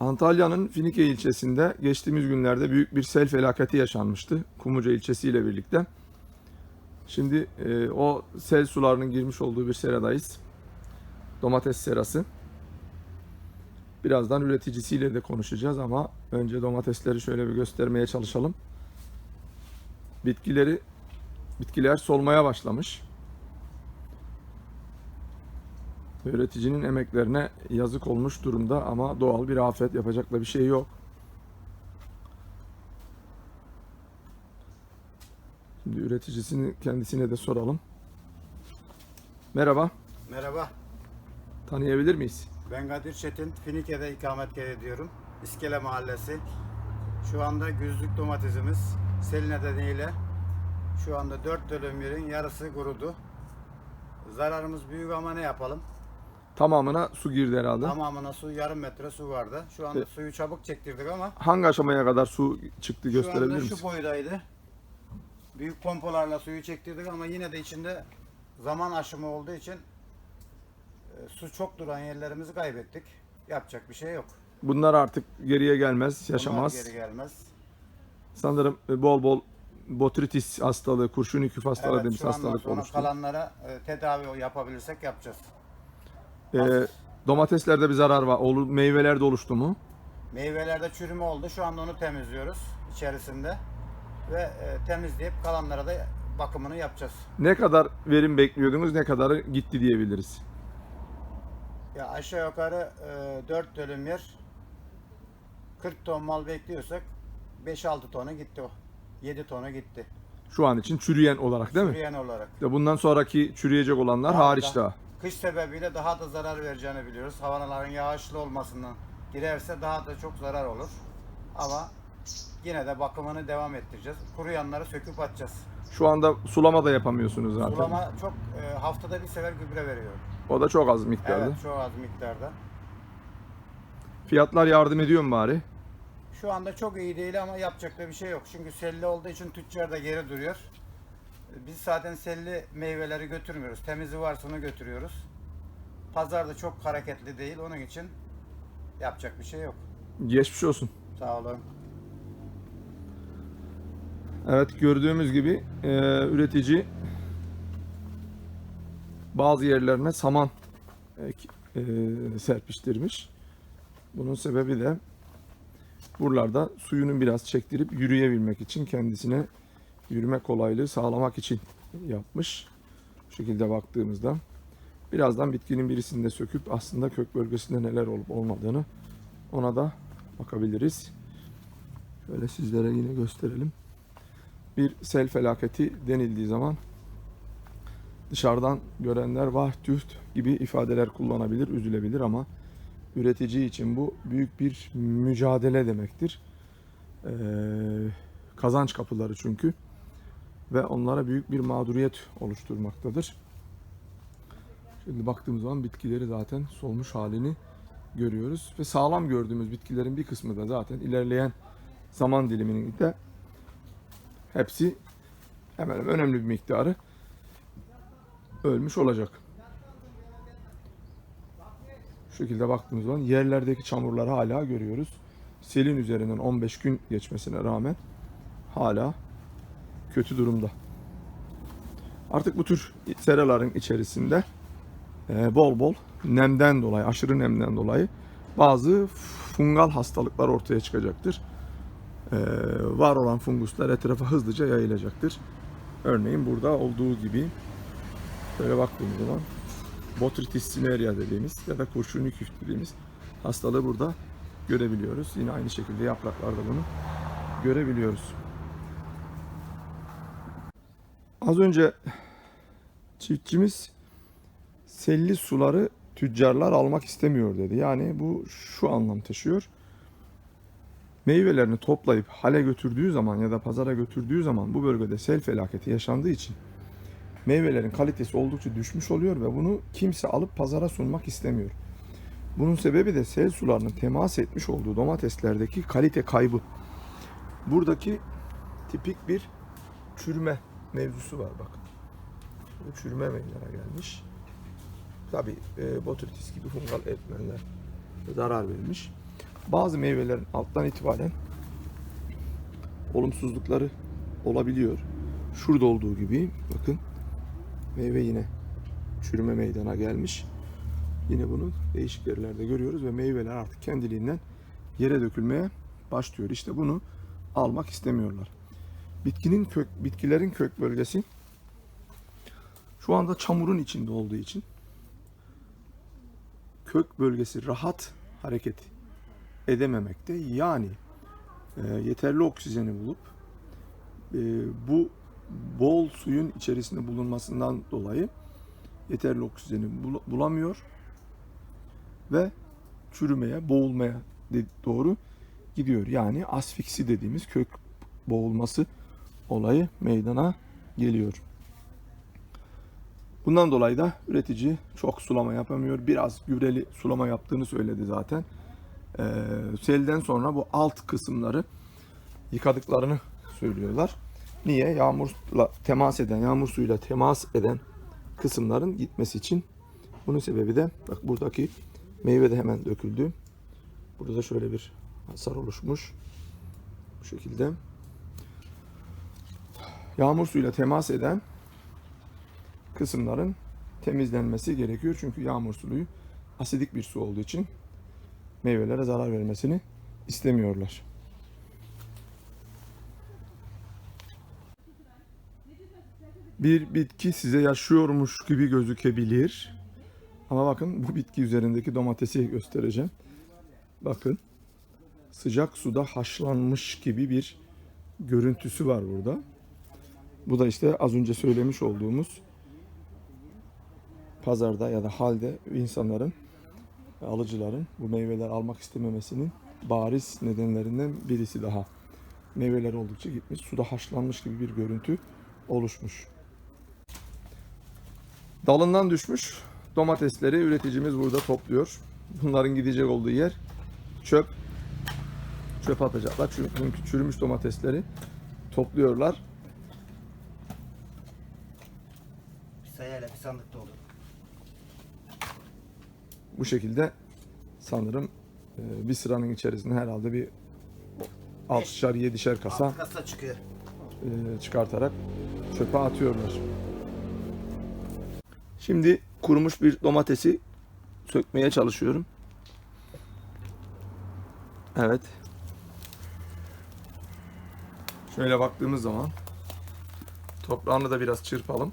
Antalya'nın Finike ilçesinde geçtiğimiz günlerde büyük bir sel felaketi yaşanmıştı. Kumuca ilçesiyle birlikte. Şimdi e, o sel sularının girmiş olduğu bir seradayız. Domates serası. Birazdan üreticisiyle de konuşacağız ama önce domatesleri şöyle bir göstermeye çalışalım. Bitkileri bitkiler solmaya başlamış. Üreticinin emeklerine yazık olmuş durumda ama doğal bir afet yapacak da bir şey yok. Şimdi üreticisini kendisine de soralım. Merhaba, Merhaba, tanıyabilir miyiz? ben Kadir Çetin. Finike'de ikamet ediyorum. İskele Mahallesi. Şu anda güzlük domatesimiz sel nedeniyle şu anda 4 dönüm yerin yarısı kurudu. Zararımız büyük ama ne yapalım? Tamamına su girdi herhalde. Tamamına su yarım metre su vardı. Şu anda Evet. suyu çabuk çektirdik ama Hangi aşamaya kadar su çıktı şu gösterebilir anda misin? şu boydaydı. Büyük pompalarla suyu çektirdik ama yine de içinde zaman aşımı olduğu için e, su çok duran yerlerimizi kaybettik. Yapacak bir şey yok. Bunlar artık geriye gelmez, yaşamaz. geri gelmez. Sanırım e, bol bol botritis hastalığı, kurşun küf hastalığı dediğimiz şu hastalık sonra oluştu. kalanlara e, tedavi yapabilirsek yapacağız. Ee, domateslerde bir zarar var. Olu- Meyvelerde oluştu mu? Meyvelerde çürüme oldu. Şu anda onu temizliyoruz içerisinde. Ve e, temizleyip kalanlara da bakımını yapacağız. Ne kadar verim bekliyordunuz, ne kadarı gitti diyebiliriz. Ya aşağı yukarı e, 4 dönüm yer 40 ton mal bekliyorsak 5-6 tonu gitti o. 7 tonu gitti. Şu an için çürüyen olarak değil mi? Çürüyen olarak. Bundan sonraki çürüyecek olanlar Daha hariç da- daha. Kış sebebiyle daha da zarar vereceğini biliyoruz. Havaların yağışlı olmasından girerse daha da çok zarar olur. Ama yine de bakımını devam ettireceğiz. Kuruyanları söküp atacağız. Şu anda sulama da yapamıyorsunuz zaten. Sulama çok e, haftada bir sefer gübre veriyorum. O da çok az miktarda. Evet çok az miktarda. Fiyatlar yardım ediyor mu bari? Şu anda çok iyi değil ama yapacak da bir şey yok. Çünkü selli olduğu için tüccar da geri duruyor. Biz zaten selli meyveleri götürmüyoruz. Temizi varsa onu götürüyoruz. Pazarda çok hareketli değil. Onun için yapacak bir şey yok. Geçmiş olsun. Sağ olun. Evet gördüğümüz gibi e, üretici bazı yerlerine saman e, serpiştirmiş. Bunun sebebi de buralarda suyunu biraz çektirip yürüyebilmek için kendisine yürüme kolaylığı sağlamak için yapmış. Bu şekilde baktığımızda birazdan bitkinin birisini de söküp aslında kök bölgesinde neler olup olmadığını ona da bakabiliriz. Şöyle sizlere yine gösterelim bir sel felaketi denildiği zaman dışarıdan görenler vah tüh gibi ifadeler kullanabilir, üzülebilir ama üretici için bu büyük bir mücadele demektir. Ee, kazanç kapıları çünkü ve onlara büyük bir mağduriyet oluşturmaktadır. Şimdi baktığımız zaman bitkileri zaten solmuş halini görüyoruz ve sağlam gördüğümüz bitkilerin bir kısmı da zaten ilerleyen zaman diliminin de hepsi hemen önemli bir miktarı ölmüş olacak. Şu şekilde baktığımız zaman yerlerdeki çamurları hala görüyoruz. Selin üzerinden 15 gün geçmesine rağmen hala kötü durumda. Artık bu tür seraların içerisinde e, bol bol nemden dolayı, aşırı nemden dolayı bazı fungal hastalıklar ortaya çıkacaktır e, var olan funguslar etrafa hızlıca yayılacaktır. Örneğin burada olduğu gibi böyle baktığımız zaman Botrytis cinerea dediğimiz ya da kurşuni küf dediğimiz hastalığı burada görebiliyoruz. Yine aynı şekilde yapraklarda bunu görebiliyoruz. Az önce çiftçimiz selli suları tüccarlar almak istemiyor dedi. Yani bu şu anlam taşıyor meyvelerini toplayıp hale götürdüğü zaman ya da pazara götürdüğü zaman bu bölgede sel felaketi yaşandığı için meyvelerin kalitesi oldukça düşmüş oluyor ve bunu kimse alıp pazara sunmak istemiyor. Bunun sebebi de sel sularının temas etmiş olduğu domateslerdeki kalite kaybı. Buradaki tipik bir çürüme mevzusu var bak. Çürüme meydana gelmiş. Tabi e, botritis gibi fungal etmenler zarar vermiş. Bazı meyvelerin alttan itibaren olumsuzlukları olabiliyor. Şurada olduğu gibi bakın meyve yine çürüme meydana gelmiş. Yine bunu değişik yerlerde görüyoruz ve meyveler artık kendiliğinden yere dökülmeye başlıyor. İşte bunu almak istemiyorlar. Bitkinin kök, bitkilerin kök bölgesi şu anda çamurun içinde olduğu için kök bölgesi rahat hareket edememekte. Yani e, yeterli oksijeni bulup e, bu bol suyun içerisinde bulunmasından dolayı yeterli oksijeni bul- bulamıyor ve çürümeye, boğulmaya doğru gidiyor. Yani asfiksi dediğimiz kök boğulması olayı meydana geliyor. Bundan dolayı da üretici çok sulama yapamıyor. Biraz gübreli sulama yaptığını söyledi zaten. Ee, selden sonra bu alt kısımları yıkadıklarını söylüyorlar. Niye? Yağmurla temas eden, yağmur suyuyla temas eden kısımların gitmesi için. Bunun sebebi de bak buradaki meyve de hemen döküldü. Burada da şöyle bir hasar oluşmuş. Bu şekilde. Yağmur suyuyla temas eden kısımların temizlenmesi gerekiyor. Çünkü yağmur suyu asidik bir su olduğu için meyvelere zarar vermesini istemiyorlar. Bir bitki size yaşıyormuş gibi gözükebilir. Ama bakın bu bitki üzerindeki domatesi göstereceğim. Bakın sıcak suda haşlanmış gibi bir görüntüsü var burada. Bu da işte az önce söylemiş olduğumuz pazarda ya da halde insanların, alıcıların bu meyveler almak istememesinin bariz nedenlerinden birisi daha. Meyveler oldukça gitmiş, suda haşlanmış gibi bir görüntü oluşmuş. Dalından düşmüş domatesleri üreticimiz burada topluyor. Bunların gidecek olduğu yer çöp. Çöp atacaklar. Çünkü çürümüş domatesleri topluyorlar. Sayayla bir sandıkta olur. Bu şekilde sanırım e, bir sıranın içerisinde herhalde bir 6'şar 7'şer kasa kasa çıkıyor. e, çıkartarak çöpe atıyorlar. Şimdi kurumuş bir domatesi sökmeye çalışıyorum. Evet. Şöyle baktığımız zaman toprağını da biraz çırpalım.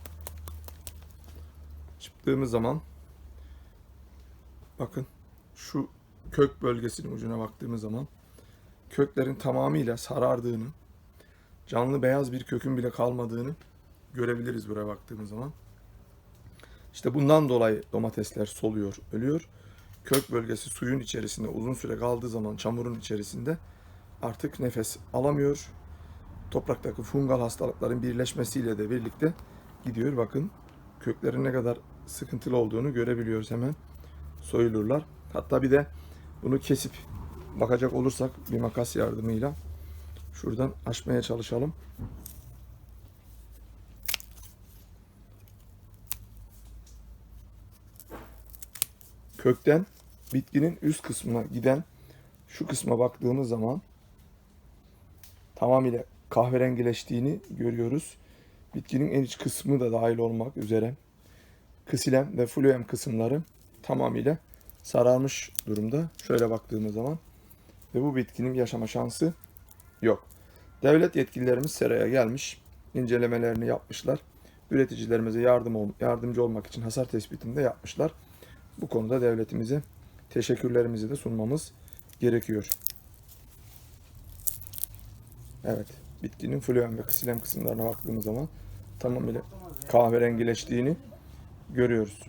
Çıktığımız zaman bakın şu kök bölgesinin ucuna baktığımız zaman köklerin tamamıyla sarardığını, canlı beyaz bir kökün bile kalmadığını görebiliriz buraya baktığımız zaman. İşte bundan dolayı domatesler soluyor, ölüyor. Kök bölgesi suyun içerisinde uzun süre kaldığı zaman çamurun içerisinde artık nefes alamıyor. Topraktaki fungal hastalıkların birleşmesiyle de birlikte gidiyor. Bakın köklerin ne kadar sıkıntılı olduğunu görebiliyoruz hemen. Soyulurlar. Hatta bir de bunu kesip bakacak olursak bir makas yardımıyla şuradan açmaya çalışalım. Kökten bitkinin üst kısmına giden şu kısma baktığımız zaman tamamıyla kahverengileştiğini görüyoruz. Bitkinin en iç kısmı da dahil olmak üzere ksilem ve fluem kısımları tamamıyla sararmış durumda. Şöyle baktığımız zaman ve bu bitkinin yaşama şansı yok. Devlet yetkililerimiz seraya gelmiş, incelemelerini yapmışlar. Üreticilerimize yardım ol- yardımcı olmak için hasar tespitini de yapmışlar. Bu konuda devletimize teşekkürlerimizi de sunmamız gerekiyor. Evet, bitkinin fluem ve ksilem kısımlarına baktığımız zaman tamamıyla kahverengileştiğini görüyoruz.